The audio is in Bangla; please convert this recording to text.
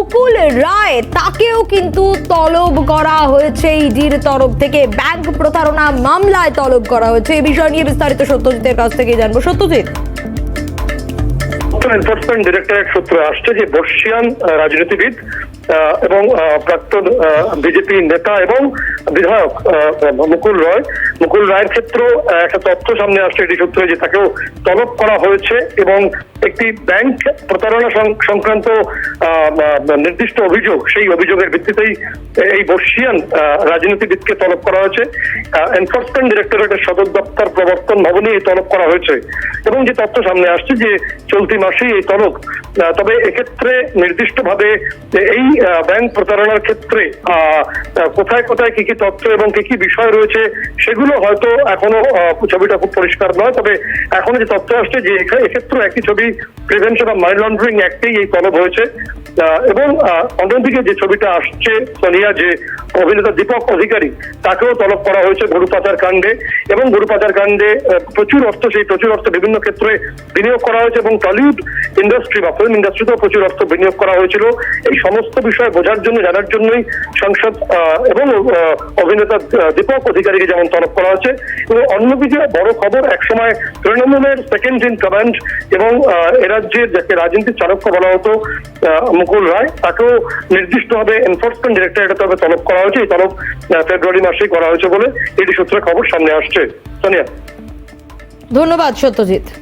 মুকুল রায়, তাকেও কিন্তু তলব করা হয়েছে ইডির তরফ থেকে। ব্যাংক প্রতারণা মামলায় তলব করা হয়েছে। এই বিষয় নিয়ে বিস্তারিত সত্যজিতের কাছ থেকে জানব। সত্যজিৎ। এনফোর্সমেন্ট ডিরেক্টরেট সূত্রে আসছে যে বর্ষিয়ান রাজনীতিবিদ এবং প্রাক্তন বিজেপি নেতা এবং বিধায়ক মুকুল রায়। মুকুল রায়ের ক্ষেত্রেও একটা তথ্য সামনে আসছে, এটি সূত্রে যে তাকেও তলব করা হয়েছে এবং একটি ব্যাংক প্রতারণা সংক্রান্ত নির্দিষ্ট অভিযোগ, সেই অভিযোগের ভিত্তিতেই এই বর্ষিয়ান রাজনীতিবিদকে তলব করা হয়েছে। এনফোর্সমেন্ট ডিরেক্টরেটের সদর দপ্তর প্রবর্তন ভবনে এই তলব করা হয়েছে। এবং যে তথ্য সামনে আসছে যে চলতি মাসেই এই তলব তবে এক্ষেত্রে নির্দিষ্টভাবে এই ব্যাংক প্রতারণার ক্ষেত্রে কোথায় কোথায় কি কি তথ্য এবং কি কি বিষয় রয়েছে, সেগুলো হয়তো এখনও ছবিটা খুব পরিষ্কার নয়, তবে এখনও যে তথ্য আসছে যে এক্ষেত্রে একটি ছবি প্রিভেনশন অফ মানি লন্ড্রিং অ্যাক্টেই এই তলব হয়েছে। এবং অন্যদিকে যে ছবিটা আসছে, সোনিয়া, যে অভিনেতা দীপক অধিকারী তাকেও তলব করা হয়েছে গরু পাচার কাণ্ডে এবং গরু পাচার কাণ্ডে প্রচুর অর্থ সেই প্রচুর অর্থ বিভিন্ন ক্ষেত্রে বিনিয়োগ করা হয়েছে এবং টলিউড ইন্ডাস্ট্রি বা ফিল্ম ইন্ডাস্ট্রিতেও প্রচুর অর্থ বিনিয়োগ করা হয়েছিল। এই সমস্ত বিষয় বোঝার জন্য জানার জন্যই সংসদ এবং অভিনেতা দীপক অধিকারীকে যেমন তলব করা হয়েছে। এবং অন্যদিকে বড় খবর একসময় তৃণমূলের সেকেন্ড ইন কমান্ড এবং আহ, এ রাজ্যের যাকে রাজনীতির চাণক্য বলা হতো মুকুল রায় তাকেও নির্দিষ্টভাবে এনফোর্সমেন্ট ডিরেক্টরেটের তরফে তলব করা হয়েছে। এই তলব ফেব্রুয়ারি মাসেই করা হয়েছে বলে এটি সূত্রে খবর সামনে আসছে। সানিয়া। ধন্যবাদ সত্যজিৎ।